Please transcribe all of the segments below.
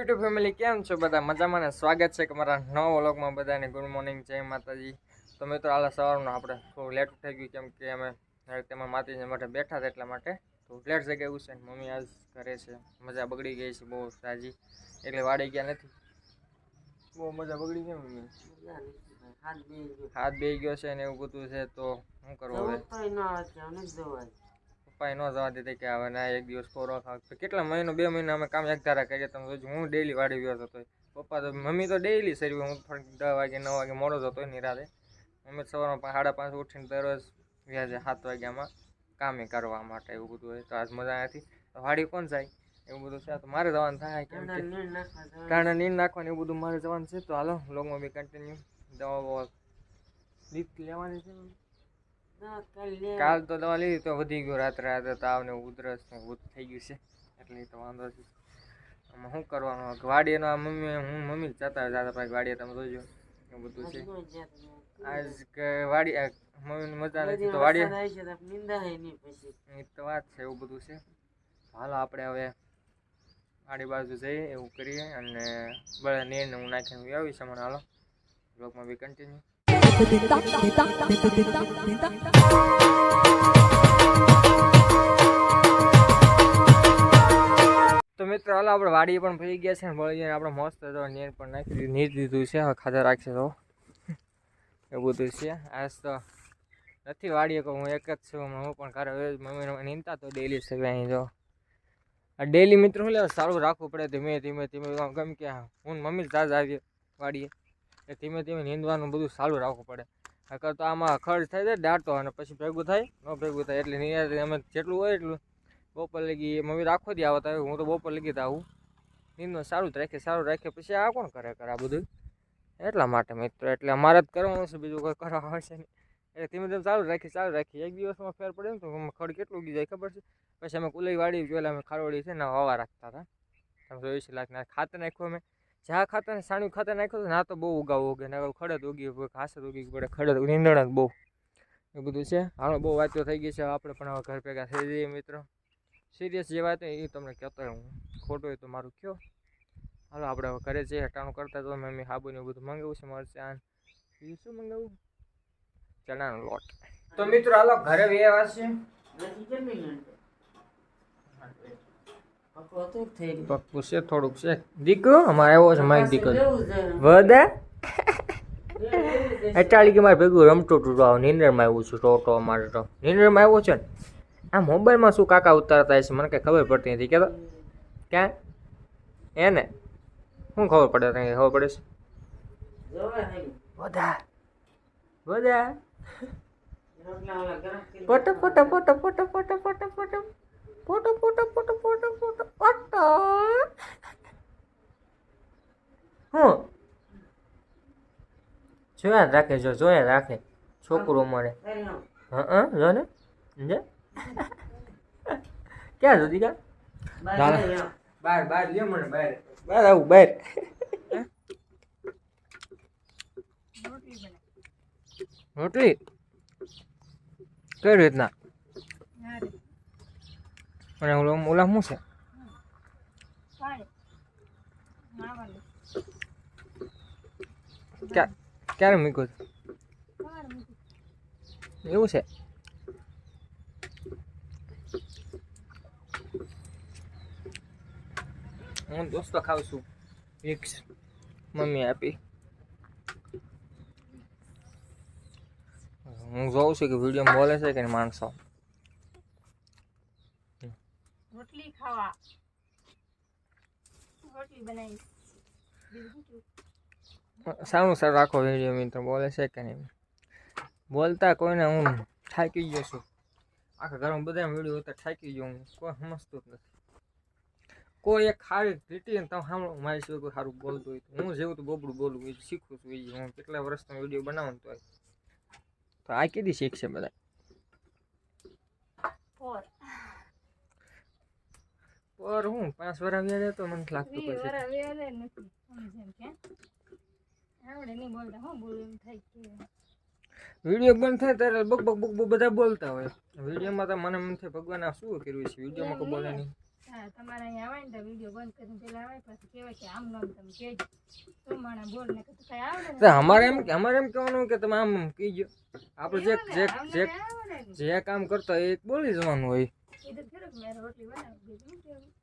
YouTube family કેમ છો બધા? મજામાં ને? સ્વાગત છે કે મારા નવા વ્લોગમાં બધાને. ગુડ મોર્નિંગ જય માતાજી. તો મિત્રો આલા સવારનું આપણે થોડું લેટ થઈ ગયું કેમ કે અમે તેમાં માતાજી માટે બેઠા હતા એટલા માટે. તો લેટ જગ્યા એવું છે ને મમ્મી આજ કરે છે. મજા બગડી ગઈ છે બહુ સાજી એટલે વાડી ગયા નથી. બહુ મજા બગડી ગઈ મમ્મી. હાથ બે ગયો છે ને એવું બધું છે તો શું કરવું હવે? પપ્પાએ ન જવા દીધી કે હવે ના એક દિવસ કોરો ખાવ કેટલા મહિનો બે મહિના અમે કામ એક ધારા કરીએ તમે જોજો હું ડેલી વાડી ગયો હતો પપ્પા તો મમ્મી તો ડેલી સરી હું દસ વાગે નવ વાગે મોડો જતો નિરાતે મમ્મી સવારમાં સાડા પાંચ ઉઠીને દરરોજ વ્યાજે સાત વાગ્યામાં કામે કરવા માટે એવું બધું હોય. તો આજ મજા નથી વાડી કોણ જાય? એવું બધું છે. તો મારે જવાનું થાય કેમ કે કારણે નીંદ નાખવાનું એવું બધું મારે જવાનું છે. તો હાલો લોગમાં બી કન્ટિન્યુ દવા બવા લીધ લેવાની છે? કાલ તો દવા લીધી તો વધી ગયો રાત્રે રાત્રે તાવ ને ઉધરસ ને એવું થઈ ગયું છે. એટલે તો વાંધો છે આમાં શું કરવાનું? આ મમ્મી હું મમ્મી જતા જતા ભાઈ વાડીએ તમે જોજો. એવું બધું છે. આજ કે વાડી મમ્મીની મજા નથી તો વાડીએ? એ તો વાત છે એવું બધું છે. હાલો આપણે હવે વાડી બાજુ જઈએ એવું કરીએ અને બળે નીરને હું નાખીને હું આવીશ મને હાલો. બ્લોગમાં બી કન્ટિન્યુ તો મિત્રો, હાલ, આપણે વાડી પણ ફરી ગયા છે ને બળી આપણે મસ્ત હતો નીર પણ નાખી નીર દીધું છે, હવે ખાધા રાખશે તો. એવું બધું છે. આજ તો નથી વાડીએ કહું હું એક જ છું હું પણ ઘરે મમ્મીને નીંદતા તો ડેલી છે અહીં જો. ડેલી મિત્રો શું લેવા? સારું રાખવું પડે ધીમે ધીમે ધીમે. ગમ કે હું મમ્મી જ આવીએ વાડીએ. એ ધીમે ધીમે નીંદવાનું બધું સારું રાખવું પડે. નકર તો આમાં ખર્ચ થાય છે દાંતો અને પછી ભેગું થાય, ન ભેગું થાય. એટલે નિરાતે અમે જેટલું હોય એટલું. બપોર લગી મમ્મી રાખો દે આવતા હું તો બપોર લગી તો આવું. નીંદવાનું સારું જ રાખે, સારું રાખે. પછી આ કોણ કરે કરે આ બધું? એટલા માટે મિત્રો, એટલે અમારે જ કરવાનું છે, બીજું કોઈ કરવા આવશે નહીં. એટલે ધીમે ધીમે ચાલુ રાખી ચાલુ રાખી એક દિવસમાં ફેર પડે ને તો ખડ કેટલું ઉગી જાય, ખબર છે? પછી અમે કુલઈ વાડી પહેલાં અમે ખારોડી છે ને, હવા રાખતા હતા. તમે જોયું છે લાખ ખાતર નાખ્યું અમે. જ્યાં ખાતર ને સાણિયું ખાતર નાખ્યું ના તો બહુ ઉગાવ ઉગે, ને ખડત ઉગી પડે ઘાસ ઉગી પડે ખડત નીંદણ બહુ. એ બધું છે? હાલો, બહુ વાતો થઈ ગઈ છે, આપણે પણ હવે ઘર ભેગા થઈ જઈએ મિત્રો. સિરિયસ જે વાત એ તમને કહેતો હું ખોટું હોય તો મારું કયો. હાલો, આપણે હવે ઘરે જઈએ હટાણું કરતા તો મમ્મી હાબુ ને બધું મંગાવું છે મરચાં બીજું શું મંગાવું ચણાનો લોટ. તો મિત્રો, હાલો, ઘરે વ્યવહાર છે. પપ્પુ છે થોડુંક છે. દીકરો અમારે આવ્યો છે મારી દીકરો વધે? અટાળી કે મારે ભેગું રમતો ટૂટો આવું નિંદરમાં આવ્યું છું ટોટો અમારે તો. નિંદરમાં આવ્યો છે ને? આ મોબાઈલમાં શું કાકા ઉતારતા હશે મને કંઈ ખબર પડતી નથી. કેતો ક્યાં? એને? શું ખબર પડે તને ખબર પડે છે? બધા બધા photo photo photo photo photo photo photo. Photo photo photo photo photo photo. હું જોયા રાખે જો જોયા રાખે. છોકરો મળે. હા જો ને. સમજે ક્યાં સુધી કા બાર બાર લે મને બાર. બહાર આવું બહાર રોટલી? કઈ રીતના? અને ઓલા શું છે ક્યાં ક્યારે મૂક્યો એવું છે હું દોસ્તો ખાઉં છું વિક્સ મમ્મી આપી હું જોઉં છું કે વીડિયો બોલે છે કે માણસો રોટલી ખાવા. રોટલી બનાવી સારું સારું રાખો વીડિયો મિત્રો બોલે છે કે નહીં? બોલતા કોઈને હું થાકી ગયો છું. આખા ઘરમાં બધા વીડિયો હતા થાકી ગયો હું. કોઈ સમજતું જ નથી. કોઈ એક સારી રીતિ તમે સાંભળો મારી સિવાય કોઈ સારું બોલતું હોય હું જેવું તો બોબડું બોલું એ શીખું છું એ હું કેટલા વર્ષનો વીડિયો બનાવું તો તો આ કીધી શીખશે બધા ફોર હું? પાંચ વાર આવ્યા તો મને લાગતું પછી. વરા વેરે નથી. સમજે કે? આવડે નહીં બોલતા હું બોલું એમ થાય કે. વીડિયો બંધ થાય ત્યારે બક બક બક બધા બોલતા હોય. વિડીયોમાં તો મને થાય ભગવાન આ શું કર્યું છે? વિડીયોમાં કોઈ બોલે નહીં. તમારે અહીંયા આવે ને તો વીડિયો બંધ કરીને પેલા આવે પછી કહેવાય કે આમ નામ તમે કહેજો. તો માણા બોલ ને કઈ કઈ આવડે અમારે એમ અમારે એમ કહેવાનું કે તમે આમ કહીજો. આપણે જે જે જે કામ કરતા હોય એ બોલી જવાનું હોય. એ તો ખરું મેં રોટલી બનાવી બીજું શું કહેવું? હે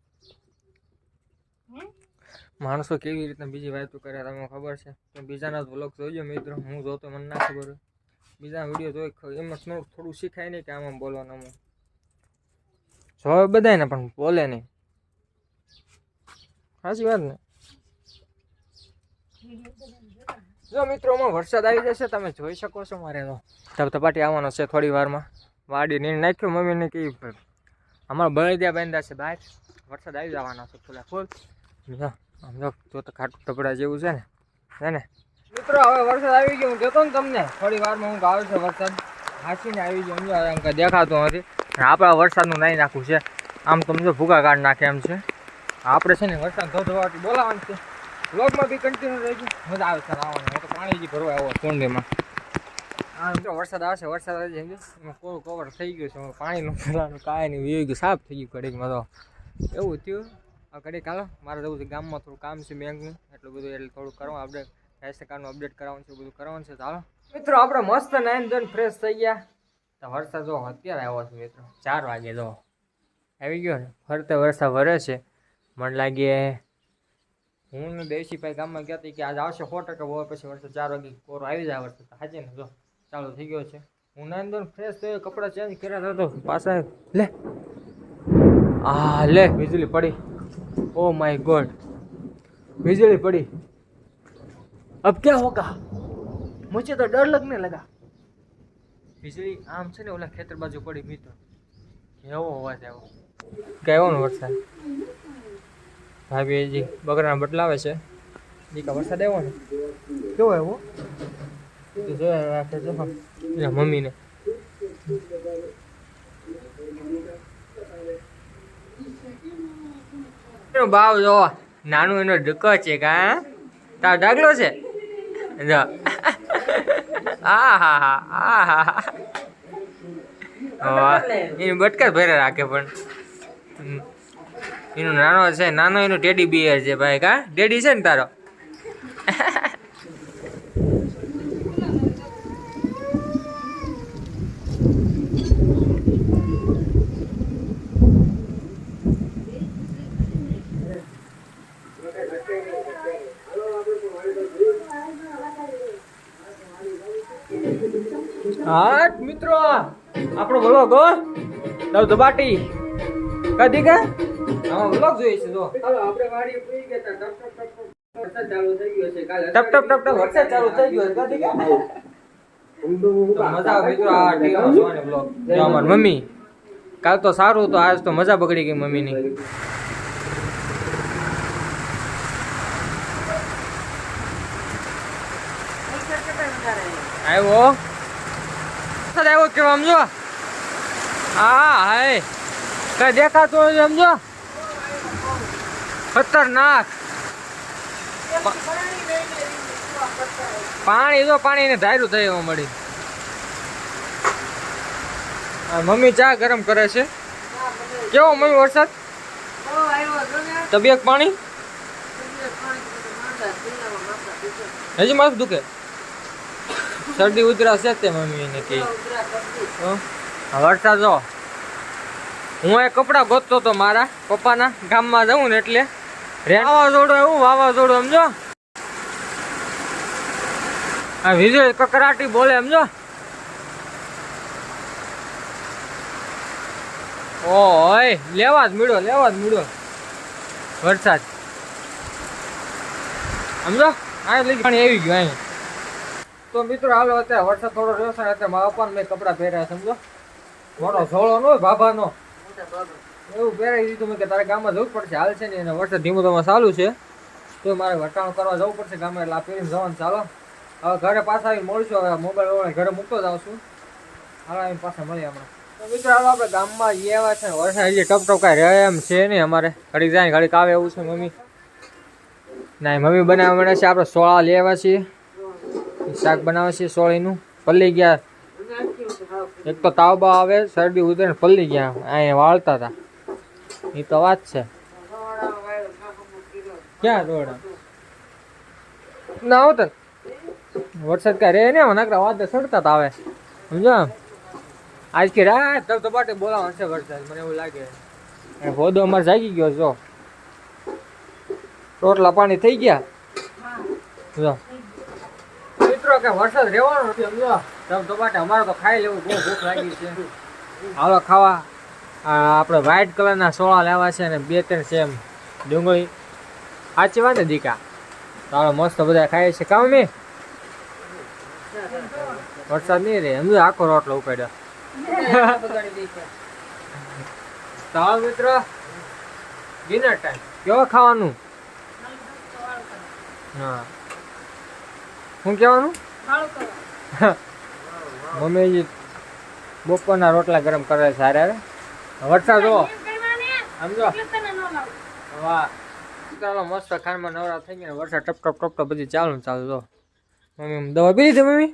માણસો કેવી રીતના બીજી વાતો કરે તમને ખબર છે? બીજાના વ્લોગ જોઈજો મિત્રો, હું જોતો મને ના ખબર બીજાના વીડિયો જોઈ એમાં થોડું થોડું શીખાય નહીં કે આમાં બોલવાનું આમાં જોવે બધાને પણ બોલે નહીં. સાચી વાત ને. જો મિત્રો માં વરસાદ આવી જશે, તમે જોઈ શકો છો મારે તો. ધબધપાટી આવવાનો છે થોડી વારમાં. વાડી નીણ નાખ્યો, મમ્મીને કે અમારા બળદિયા બાંધ્યા છે બહાર. વરસાદ આવી જવાનો છે ફૂલા ફૂલ. જો, આમ જો તો ટપડા જેવું છે ને, હે ને? મિત્રો, હવે વરસાદ આવી ગયો. હું કહેતો ને તમને, થોડી વારમાં હું આવે છે વરસાદ. હાંચીને આવી ગયો. સમજો એમ કંઈ દેખાતો નથી. આપણે વરસાદનું નાઈ નાખવું છે. આમ તમે ભૂગા કાઢ નાખે એમ છે. આપણે છે ને વરસાદ ધોધવાથી બોલાવાનું છે. બ્લોગમાં બી કન્ટિન્યુ રહેજો. મજા આવે સર આવવાનું. હું તો પાણી જ ભરવા આવ્યો કુંડીમાં હા મિત્રો વરસાદ આવશે, વરસાદ આવી જાય. એમાં કવર થઈ ગયું છે. પાણીનું કાંઈ નહીં. ગયું સાફ થઈ ગયું ઘડીકમાં તો. એવું થયું. આ કાલો મારે જવું છે ગામમાં થોડું કામ છે બેંકનું. એટલું બધું એટલે થોડું કરવા અપડેટ રેશન કાર્ડનું અપડેટ કરાવવાનું છે બધું કરવાનું છે. ચાલો મિત્રો, આપણે મસ્ત નાઈન ધોઈને ફ્રેશ થઈ ગયા. તો વરસાદ જો અત્યારે આવ્યો છે, મિત્રો. ચાર વાગે જો. આવી ગયો ને? ફરતે વરસાદ વરે છે. મને લાગે હું દેવસીભાઈ ગામમાં ગયા હતી કે આજ આવશે સો ટકા હોય પછી વરસાદ ચાર વાગે કોરો આવી જાય વરસાદ. હાજે ને જો. ચાલુ થઈ ગયો છે. હું નાઈન ધોઈને ફ્રેશ થયો, કપડાં ચેન્જ કર્યા હતા તો પાછા લે. આ લે, વીજળી પડી. ઓ માય ગોડ વીજળી પડી अब क्या होगा मुझे तो डर लगने लगा વીજળી આમ છે ને ઓલા ખેતર બાજુ પડી મિત્રો કેવો અવાજ આવ્યો કેવો ને વરસાદ ભાભી હજી બકરાના બદલાવે છે દીકા વરસાદ આવ્યો ને કેવો આવ્યો તો જોયા રાખે જો હા. એના મમ્મીને એનો ભાવ જો નાનું એનો ડકો છે કા તારો ઢગલો છે? જો. આ હા હા આ હા હા. એની બટકા ભરે રાખે પણ. એનો નાનો છે નાનો એનો ટેડી બિયર છે ભાઈ કા? ડેડી છે ને તારો હા મિત્રો આપણો વ્લોગ હો. દવ દબાટી. કદી કે? હા વ્લોગ જોઈએ છે જો. હાલો આપણે વાડી પૂરી ગયા તા ટપ ટપ ટપ ટપ. વરસાદ ચાલુ થઈ ગયો છે કાલે. ટપ ટપ ટપ ટપ. વરસાદ ચાલુ થઈ ગયો કદી કે? મજા આવે મિત્રો આ ટીવીમાં જોવાની વ્લોગ જો અમાર મમ્મી. કાલ તો સારું તો આજ તો મજા બગડી ગઈ મમ્મીની. આવ્યો કેવો સમજો હા, હાય. કઈ દેખાતું હોય સમજો? ખતરનાક. પાણી તો પાણી ને ધાર્યું થઈ એવા મળી. મમ્મી ચા ગરમ કરે છે? કેવો મમ્મી વરસાદ? તબિયત પાણી? હજી માથું દુખે. શરદી ઉધરા છે તે મમ્મી ને કે વરસાદ જો. હું એ કપડાં ગોતતો તો મારા પપ્પાના ગામમાં જવું ને એટલે. વાવાઝોડું એવું વાવાઝોડું, સમજો? આ વિજય કકરાટી બોલે, સમજો? ઓય, લેવા જ મળ્યો, લેવા જ મળ્યો. વરસાદ. સમજો? આ લઈ પાણી આવી ગયું અહીં. તો મિત્રો, હાલો અત્યારે વરસાદ થોડો રહ્યો છે અત્યારે મારા પપ્પાને મેં કપડાં પહેર્યા, સમજો? મોટો ઝોળો નો ભાભાનો એવું પહેરાવી દીધું મેં કે તારે ગામમાં જવું પડશે. હાલ છે ને એને વરસાદ ધીમો ધીમો ચાલુ છે. તો મારે વટાણું કરવા જવું પડશે ગામે એટલે આ પહેરીને જવાનું. ચાલો. હવે ઘરે પાછા આવીને મળશું. હવે મોબાઈલ વોબાઈલ ઘરે મૂકતો જાઉં છું. હાલ, આવીને પાછા મળીએ હમણાં. તો મિત્રો, હાલો, આપણે ગામમાં આવ્યા છે વરસાદ હજી ટપ ટપ કાંઈ રહે એમ છે નહીં અમારે. ઘડીક જાય ઘડીક આવે એવું છે મમ્મી. ના મમ્મી બનાવવા મળે છે. આપણે સોળા લેવા છીએ. શાક બનાવે છે સોળીનું. પલ્લી ગયા. એક તો તાવબા આવે, શરદી ઉતરે પલ્લી ગયા. અહીંયા વાળતા હતા એ તો વાત છે. ક્યાં દોડા ના આવતો વરસાદ કાંઈ રે ને નકરા વાત સડતા હતા આવે સમજો આજ કે તો પાટે બોલાવવાનો છે વરસાદ. મને એવું લાગે. એ હોદો અમારે જાગી ગયો, જો. રોટલા પાણી થઈ ગયા. જો. મિત્રો કે વરસાદ રહેવાનો નથી સમજો તબ તો પાટે અમારે તો ખાઈ લેવું, બહુ ભૂખ લાગી છે. હાલો ખાવા. આપણે વ્હાઈટ કલરના સોળા લેવા છે અને બે ત્રણ સેમ ડુંગળી. સાચી વાત ને, દીકા? ચાલો મસ્ત બધા ખાય છે કામ મેં વરસાદ નહીં રહે. એમ આખો રોટલો ઉપાડ્યો. તો મિત્રો. ડિનર ટાઈમ કેવો ખાવાનું? હા. શું કહેવાનું? મમ્મીજી મમ્મી બપોરના રોટલા ગરમ કરે છે હારે. વરસાદ જો. સમજો વાહ. ચાલો મસ્ત ખાનમાં નવરા થઈ ગયા વરસાદ ટપ ટપ ટપ ટપ બધી ચાલુ ચાલુ જો. મમ્મી દવા પી લીધી મમ્મી?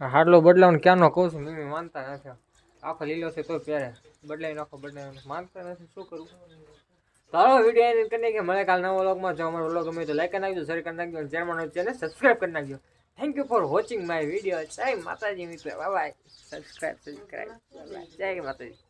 હાડલો બદલાવવાનું ક્યાંનો કહું છું મમ્મી માનતા નથી. આખો લીલો છે તો પહેરે. બદલાઈ નાખો બદલાઈ નાખો. માનતા નથી શું કરું? ચાલો વીડિયો એડિટ કરી કે મળે કાલ નવો વ્લોગમાં જો અમારો વ્લોગ ગમે તો લાઈક કરી નાખજો શેર કરી નાખજો ચેનલ ચેનલ ચેનલ સબસ્ક્રાઇબ કરી નાખજો. Thank you for watching my video જય માતાજી, મિત્રો. બાય સબસ્ક્રાઈબ સબસ્ક્રાઇબ જય માતાજી.